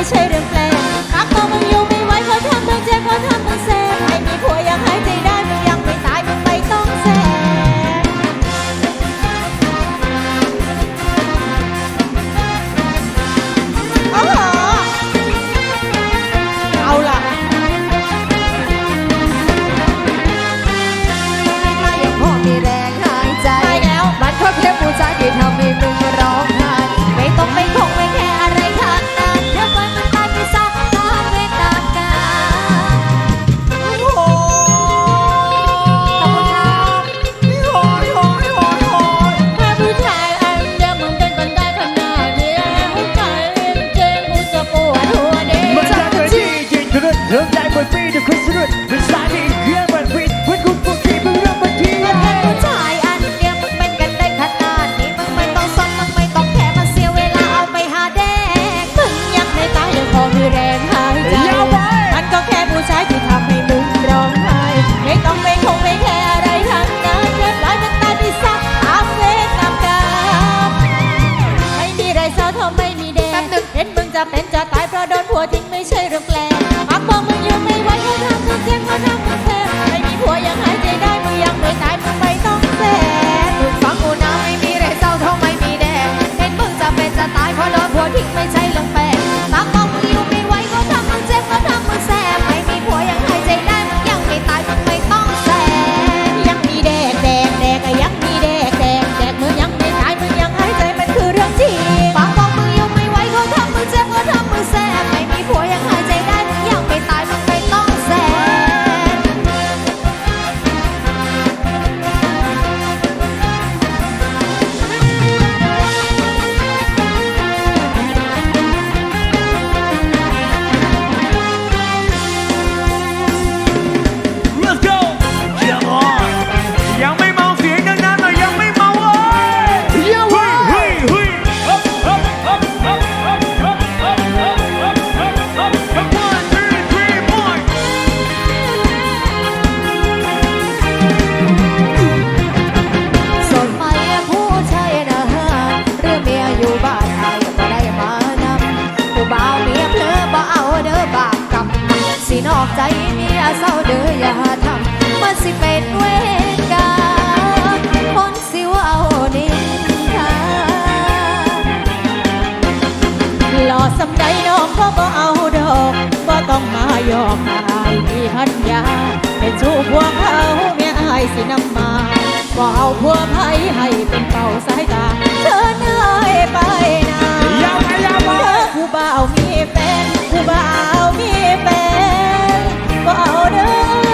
ไม่ใช่เรื่องแปล นอกใจเมียเศร้าเดืออย่าทำมันสิเป็นเวรกรรมคนสิว่าเอานินทาหล่อสำใดน้องก็บ่เอาดอกบ่ต้องมาหยอกอายมีพันยาเป็นชู้พวกเขาเมียอายสินำมาบ่เอาพวกไผให้เป็นเป่าสายตาเธอเนยไปนะอย่าไปอย่ามาผู้บ่าวมีแฟน บ่าวมีแฟนบ่เอาเด้อ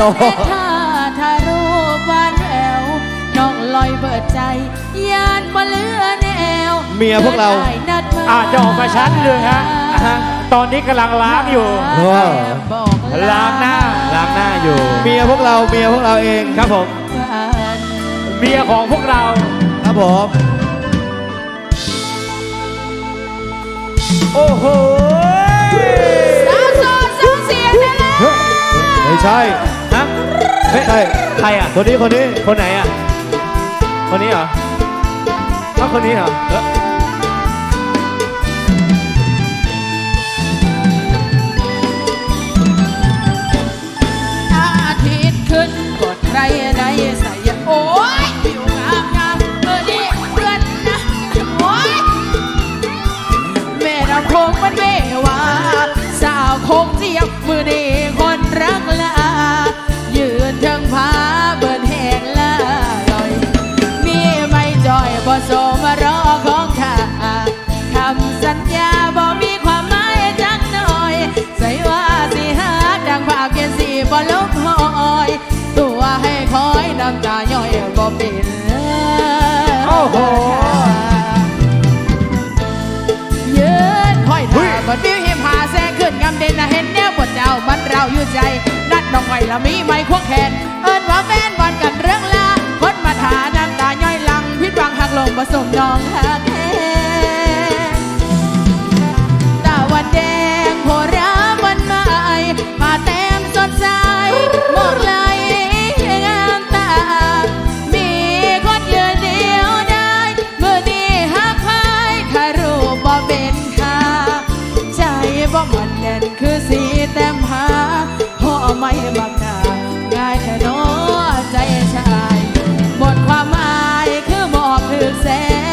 จับตารอถ้าถ้ารูปหวานแหวน้องลอยเบิดใจยานมาเลือแนวเมียพวกเรา ได้นัดอาจจะออกมาชั้นหนึ่งฮะอะตอนนี้กำลังล้างอยู่ว้าวบอกล้างหน้าล้างหน้าอยู่เมียพวกเราเมียพวกเราเองครับผมกันเมียของพวกเรา ครับผมโอ้โห สาวโสดสองเสียงนั่นแหละไม่ใช่ ฮะไม่ใช่ใครอะ คนนี้คนนี้คนไหนอะ คนนี้เหรอเอ้าคนนี้เหรอเอ้ออาทิตย์ขึ้นกดใครได้ใส่โอ้ยผิวงามงามเออนี่เพื่อนนะโอ้ยแม่เราคงมันไม่ว่าสาวคงเจียบมือดีคน ใจ นัดน้องไว้ละมีไม่ควงแขน เอิ้นว่าแฟนบอลกันเรื่องลาคนมาถาน้ำตาย่อยหลังพิดหวังหักลงผสมน้องหัก บังหน้าง่ายแค่น้อใจชายหมดความหมายคือหมอกคือแส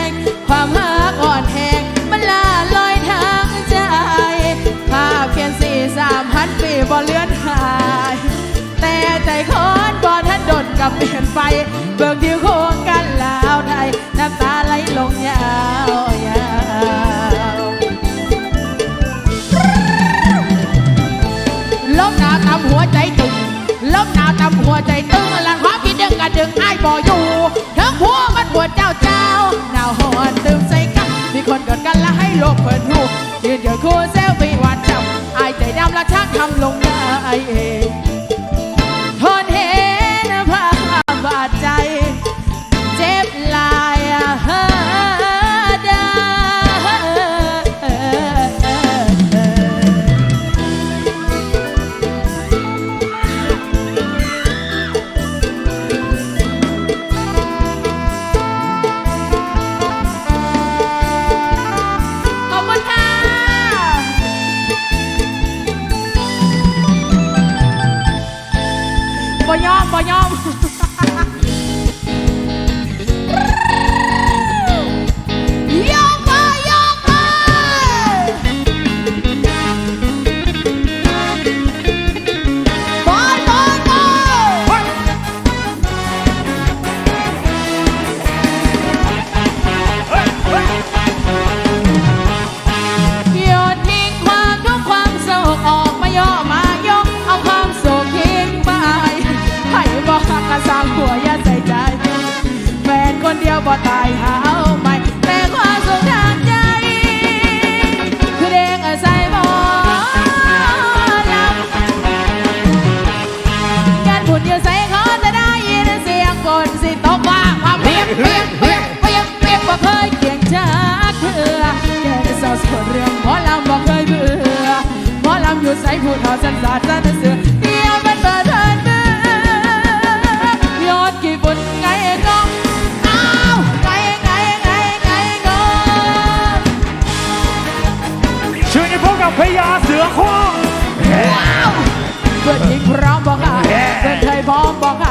ง ความหักอ่อนแหงมันลาลอยทางใจภาพเขียนสี่สามพันปีบ่เลือนหาย แต่ใจคอนบ่ทันดนกับเปลี่ยนไป เบิกที่โค้งกันลาวไทย น้ำตาไหลลงยาวยาวลมหนาวตำหัวใจ ตึงลมหนำหัวใจตึงลันความคิดดึงกันดึงไอ้บ่อยู่ทั้งหัวมันปวดเจ้าเจ้าหนาวหอนตึมใส่กันมีคนกอดกันและให้โลกเปิดหูยืนเดือคู่เซลฟี่หวานจำไอ้ใจดำและชักทำลงได้เอง สาวสวนเรื่องหมอลำบ่เคยเบื่อหมอลำอยู่ใส่ผู้เฒ่าสันสาดสันเสือเดียวมันเปิดเทินมือยอดกี่บุญไงก็อ้าวไงไงไงไงก็ชื่อนี้พบกับพญาเสือโคร่งเพื่อนที่พร้อมบอกค่ะเพื่อนเคยพร้อมบอกค่ะ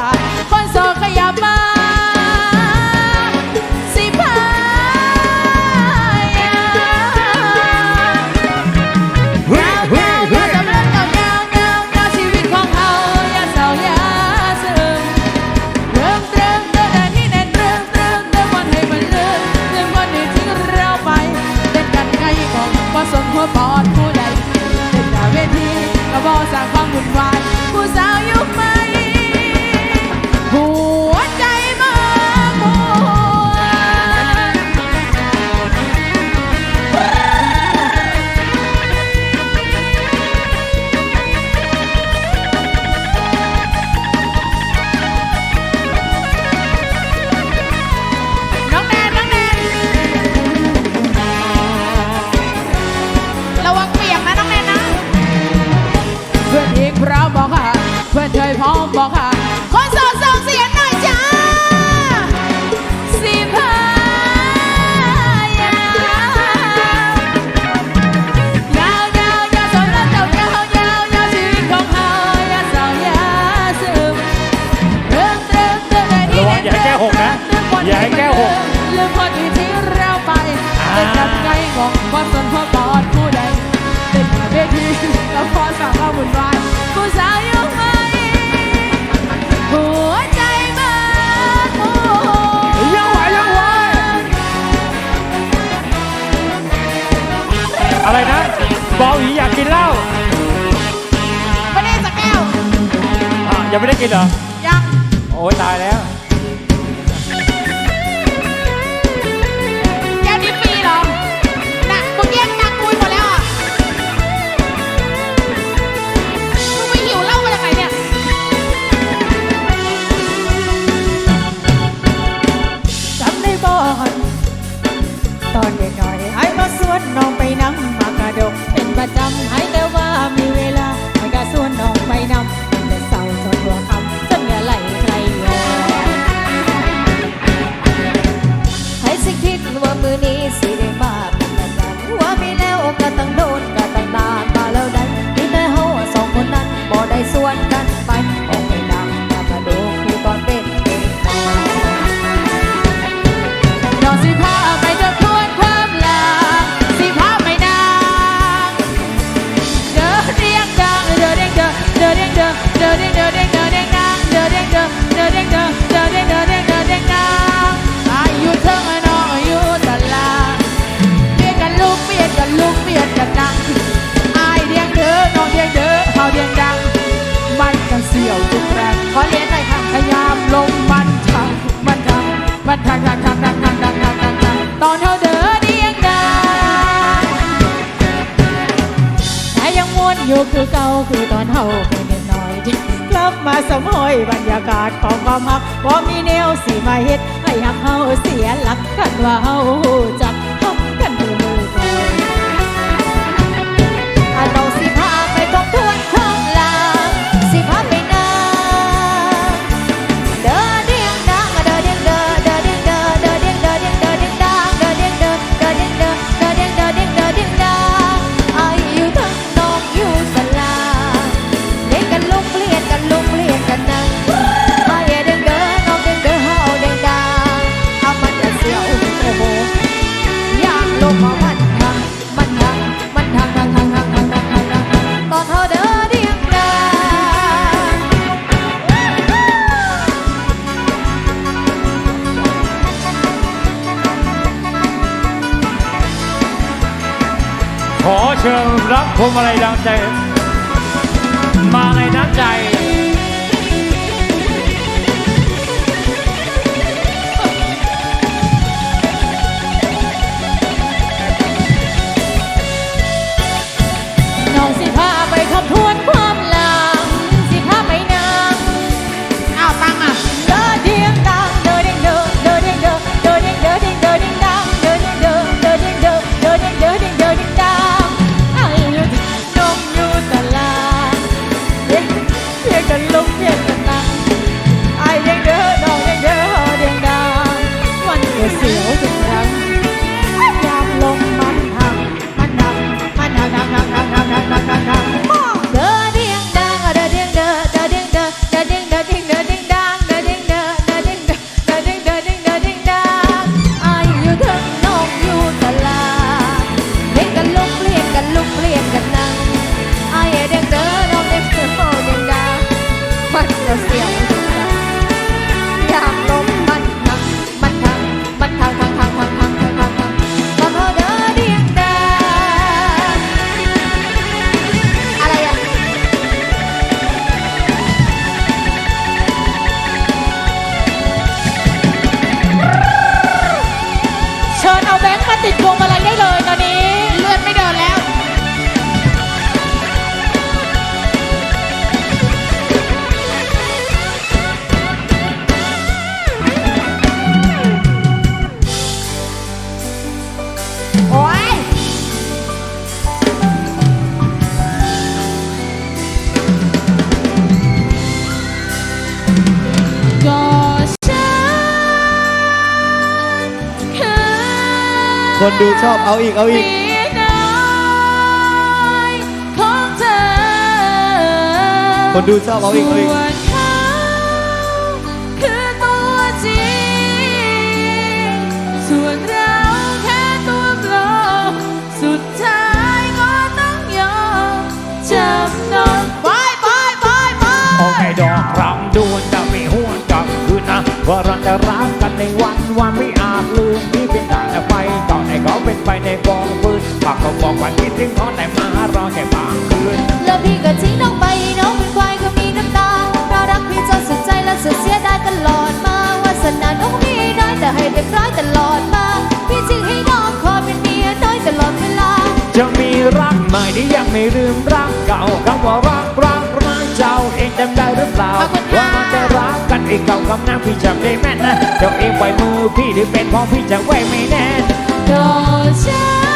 สร้างความวุ่นวายผู้สา ลืมคนที่ทิ้งเราไปแต่จับไงมองว่าสนพอบอดผู้ใดเด็กเวทีแล้พอสั่งเราหมุนวายผู้สาวยังไงหัวใจมันโอ้ยังไหวยังไหวอะไรนะบอลหีอยากกินเหล้าไม่ได้สักแก้วอะยังไม่ได้กินเหรอยัง โอ้ยตายแล้ว วนน้องไปนั่งมากระดกเป็นประจำให้ คือเก่าคือตอนเฮาเป็นเด็กน้อยที่กลับมาสมหอยบรรยากาศของความฮักว่ามีแนวสีมาเฮ็ดให้ฮักเฮาเสียหลักกันว่าเฮาจัก pull my leg down there. คนดูชอบเอาอีกเอาอีก คนดูชอบเอาอีกเอาอีก ออกให้ดอกรำดวนจะไม่าวนกลับคนนะว่าเราจะรักกันในวันวันไม่อาจลืม ไฟตอนไหนก็เป็นไปในกองปืนปากก็บอกว่าคิดถึงเขาแต่มาราแค่บางคืนแล้วพี่ก็ทิ้งน้องไปน้องเป็นควายก็มีน้ำตาเรารักพี่จนสุดใจและสุดเสียดายตลอดมาวาสนาน้องมีน้อยแต่ให้เรียบร้อยตลอดมาพี่จึงให้น้องขอเป็นเมียน้อยตลอดเวลา จะมีรักใหม่ที่ยังไม่ลืมรักเก่าคำว่ารักรักรักเจ้าเองจำได้หรือเปล่า กอีกเก่ากำนั้นพี่จำได้แม่นนะเจ้าเองปล่อยมือพี่หรือเป็นพราะพี่จะไว้ไม่แน่นก็ฉัน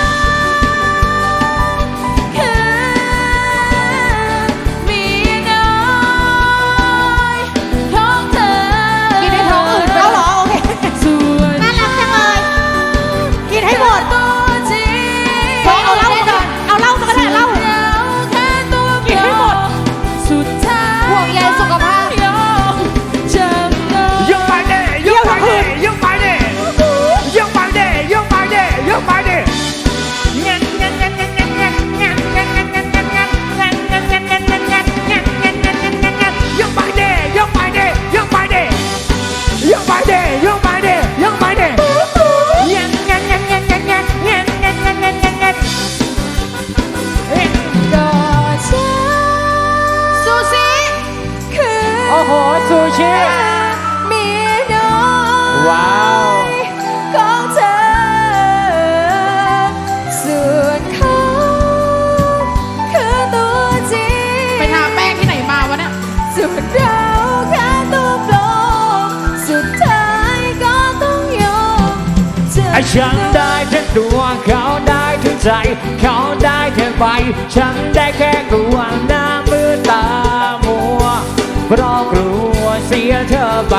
เพราะกลัวเสียเธอไป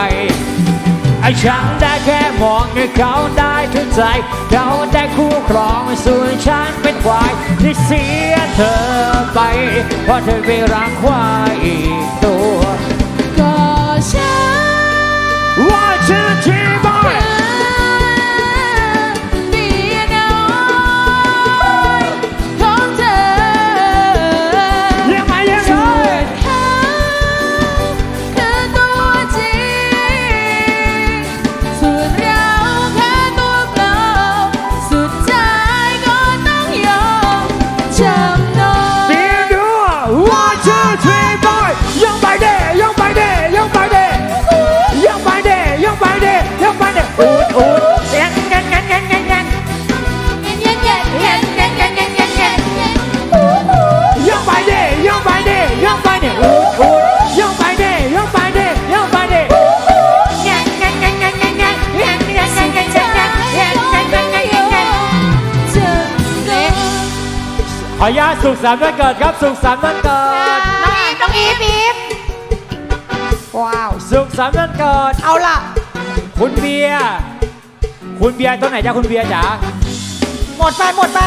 ไอ้ฉันได้แค่มองให้เขาได้ทุกใจ เขาได้คู่ครองส่วนฉันเป็นควายที่เสียเธอไป เพราะเธอไปรักควายอีกตัวก็ฉันว่าชื่อที่บอย ออนุญาตสุขสันต์วันเกิดครับ สุขสันต์วันเกิด น้องอีฟน้องอีฟอีฟว้าว สุขสันต์วันเกิด เอาล่ะ คุณเบียร์คุณเบียร์ตัวไหนจ้าคุณเบียร์จ๋าหมดไปหมดไป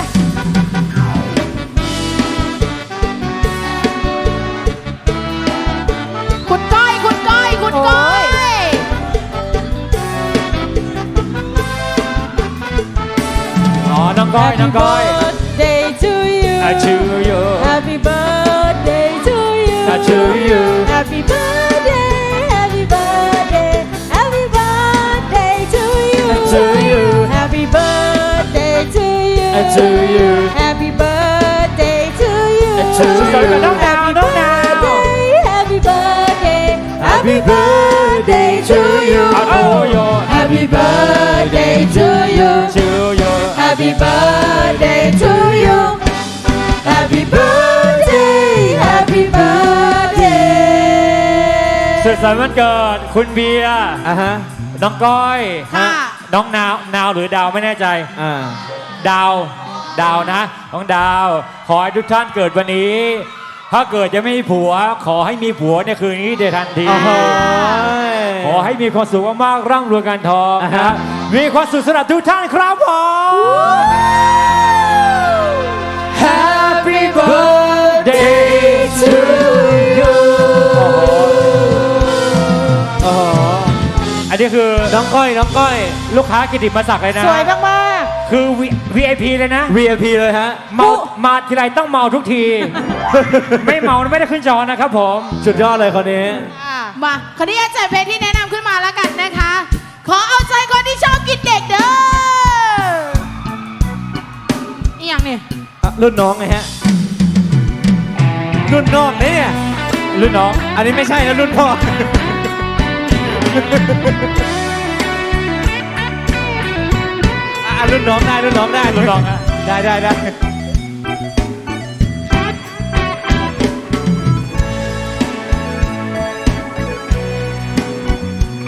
คุณก้อยคุณก้อยคุณก้อยอ๋อน้องก้อยน้องก้อย to you. Happy birthday to you. To you. Happy birthday, happy birthday, happy birthday to you. To you. Happy birthday to you. To you. Happy birthday to you. To you. Happy birthday, happy birthday, happy birthday to you. Happy birthday to you. To you. Happy birthday to you. Happy birthday Happy birthday สุขสันต์วันเกิดคุณเบียร์อะฮะน้องก้อยค่ะ น้องนาวนาวหรือดาวไม่แน่ใจ อ่าดาว ดาวนะ น้องดาว ขอให้ทุกท่านเกิดวันนี้ ถ้าเกิดจะไม่มีผัว ขอให้มีผัวในคืนนี้เดี๋ยวทันที โอ้โห ขอให้มีความสุขมากๆร่ำรวยกันทองอ่านะฮะ มีความสุขสำหรับทุกท่านครับผม นนี้คือน้องก้อยน้องก้อย ลูกค้ากิติมศักดิ์เลยนะสวยมากคือ V- VIP เลยนะ VIP เลยฮะเมามาทีไรต้องเมาทุกที ไม่เมาไม่ได้ขึ้นจอนะครับผมสุดยอดเลยคนนี้มาคนนี้จัดเพลงที่แนะนำขึ้นมาแล้วกันนะคะ ขอเอาใจคนที่ชอบกินเด็กเด้ออีหยังเนี่ยอะรุ่นน้องไงฮะรุ่นน้องเนี่ยรุ่นน้อง อันนี้ไม่ใช่นะรุ่นพ่อ อะรุ่นน้องได้รุ่นน้องได้รุ่นน้องอะได้ได้ได้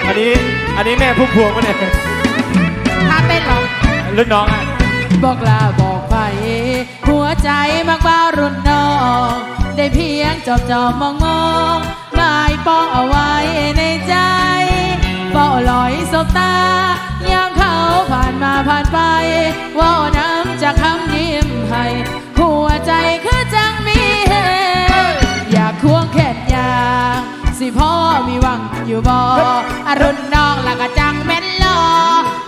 อันนี้อันนี้แม่พุ่มพวงมาเนี่ยท่าเต้นเหรอ รุ่นน้องอะบอกลาบอกไป หัวใจมักบ้ารุ่นน้อง ได้เพียงจอบจอบมองมอง หมายปองเอาไว้ในใจเฝ้าลอยสบตายามเขาผ่านมาผ่านไปว่าน้ำจากคำยิ้มให้หัวใจคือจังมีเหตุอยากควงแขนยางสิพ่อมีหวังอยู่บ่อรุณน้องและก็จังแม่นลอ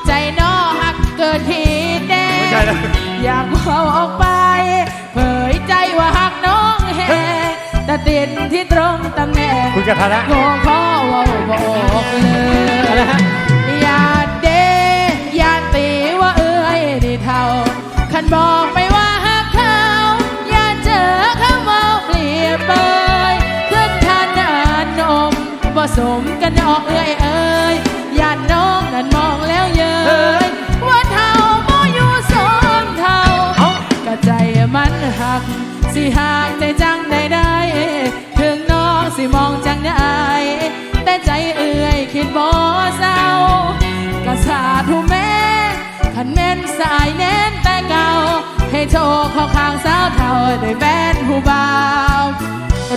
ใจน้องหักเกินที่เด้ไม่ใช่แล้วอยากเอาออกไป ต่ติดที่ตรงตำแหน่งคุณกระทะละโง่ขอเว่าบอกเลยอะไรฮะอย่าเดอย่าตีว่าเอ้ยนี่เท่าคันบอกไม่ว่าหักเขาอย่าเจอคำว่าเปลี่ยนไปขึ้นทันอ่านนมผสมกันออกเอ้ยเอ้ยอย่าน้องนั่นมองแล้วเย้ยว่าเท่าบ่อยู่สองเท่าเอ้าก็ใจมันหัก สิหักใจจังได้ได้ ถึงน้องสิมองจังได้ แต่ใจเอื่อยคิดบ่เศร้าก็สาธุแม่ขันแม่นสายแน่นแต่เก่า ให้โชคเข้าข้างสาวเท่าได้แฟนผู้บ่าว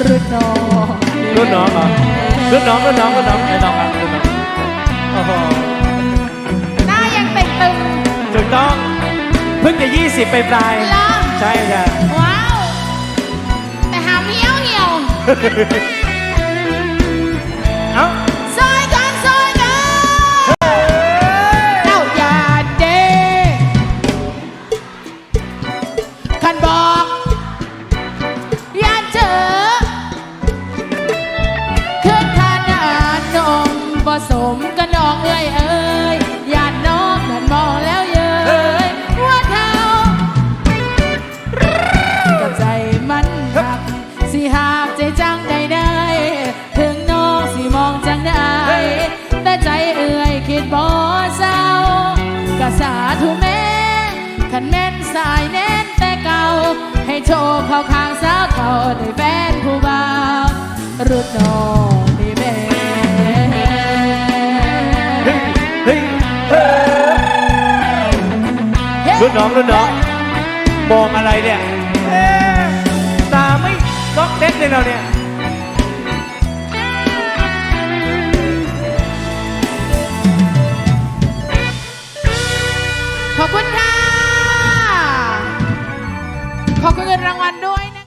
รุ่นน้องรุ่นน้องเหรอรุ่นน้องรุ่นน้องรุ่นน้องไอ้น้องครับรุ่นน้องโอ้โหหน้ายังเต่งตึงถูกต้องเพิ่งจะ20ไปปลายๆเหรอใช่ 嘿嘿嘿嘿 โชคเข้าข้างสาวเท่าได้แฟนผู้บ่าวรุ่นน้องนี่แม่เฮ้ยเฮ้ยรุ่นน้องรุ่นน้องมองอะไรเนี่ยเอ๊ะตาไม่ก๊อกเด็กเลยเราเนี่ย